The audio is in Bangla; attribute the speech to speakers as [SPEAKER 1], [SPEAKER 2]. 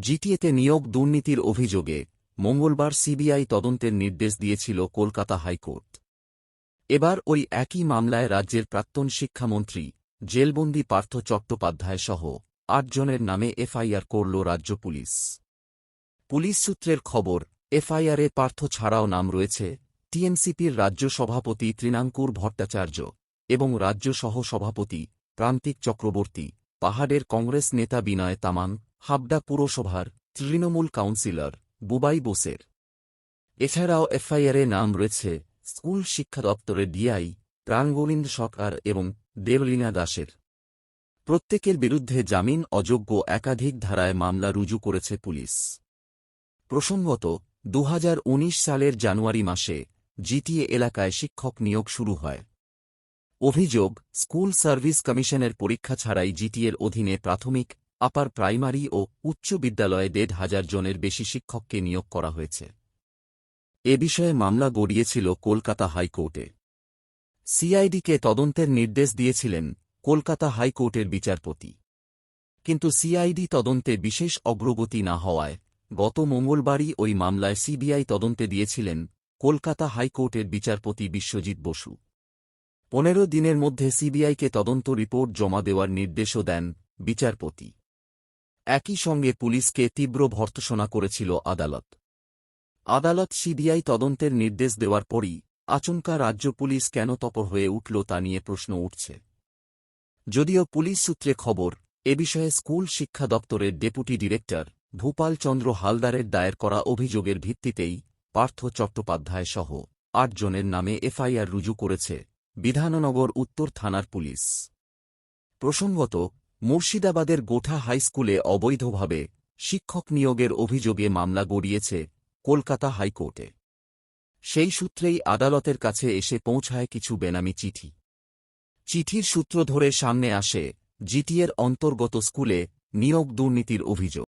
[SPEAKER 1] জিটিএতে নিয়োগ দুর্নীতির অভিযোগে মঙ্গলবার সিবিআই তদন্তের নির্দেশ দিয়েছিল কলকাতা হাইকোর্ট। এবার ওই একই মামলায় রাজ্যের প্রাক্তন শিক্ষামন্ত্রী জেলবন্দি পার্থ চট্টোপাধ্যায় সহ আটজনের নামে এফআইআর করল রাজ্য পুলিশ। পুলিশ সূত্রের খবর, এফআইআরে পার্থ ছাড়াও নাম রয়েছে টিএমসিপির রাজ্য সভাপতি তৃণাঙ্কুর ভট্টাচার্য এবং রাজ্য সহ-সভাপতি প্রান্তিক চক্রবর্তী, পাহাড়ের কংগ্রেস নেতা বিনয় তামাং হাবড়া পুরসভার তৃণমূল কাউন্সিলর বুবাই বোসের। এছাড়াও এফআইআরে নাম রয়েছে স্কুল শিক্ষা দপ্তরের ডিআই প্রাণগোবিন্দ সরকার এবং দেবলীনা দাসের। প্রত্যেকের বিরুদ্ধে জামিন অযোগ্য একাধিক ধারায় মামলা রুজু করেছে পুলিশ। প্রসঙ্গত, দুহাজার উনিশ সালের জানুয়ারি মাসে জিটিএ এলাকায় শিক্ষক নিয়োগ শুরু হয়। অভিযোগ, স্কুল সার্ভিস কমিশনের পরীক্ষা ছাড়াই জিটিএর অধীনে প্রাথমিক আপার প্রাইমারি ও উচ্চ বিদ্যালয়ে দেড় হাজার জনের বেশি শিক্ষককে নিয়োগ করা হয়েছে। এ বিষয়ে মামলা গড়িয়েছিল কলকাতা হাইকোর্টে। সিআইডিকে তদন্তের নির্দেশ দিয়েছিলেন কলকাতা হাইকোর্টের বিচারপতি। কিন্তু সিআইডি তদন্তে বিশেষ অগ্রগতি না হওয়ায় গত মঙ্গলবারই ওই মামলায় সিবিআই তদন্তে দিয়েছিলেন কলকাতা হাইকোর্টের বিচারপতি বিশ্বজিৎ বসু। পনেরো দিনের মধ্যে সিবিআইকে তদন্ত রিপোর্ট জমা দেওয়ার নির্দেশও দেন বিচারপতি। একই সঙ্গে পুলিশকে তীব্র ভর্তসনা করেছিল আদালত। আদালত সিবিআই তদন্তের নির্দেশ দেওয়ার পরই আচমকা রাজ্য পুলিশ কেন তপর হয়ে উঠল তা নিয়ে প্রশ্ন উঠছে। যদিও পুলিশ সূত্রে খবর, এ বিষয়ে স্কুল শিক্ষা দপ্তরের ডেপুটি ডিরেক্টর ভূপাল চন্দ্র হালদারের দায়ের করা অভিযোগের ভিত্তিতেই পার্থ চট্টোপাধ্যায় সহ আটজনের নামে এফআইআর রুজু করেছে বিধাননগর উত্তর থানার পুলিশ। প্রসঙ্গত মুর্শিদাবাদের গোঠা হাইস্কুলে অবৈধভাবে শিক্ষক নিয়োগের অভিযোগে মামলা গড়িয়েছে কলকাতা হাইকোর্টে। সেই সূত্রেই আদালতের কাছে এসে পৌঁছায় কিছু বেনামি চিঠি। চিঠির সূত্র ধরে সামনে আসে জিটিএর অন্তর্গত স্কুলে নিয়োগ দুর্নীতির অভিযোগ।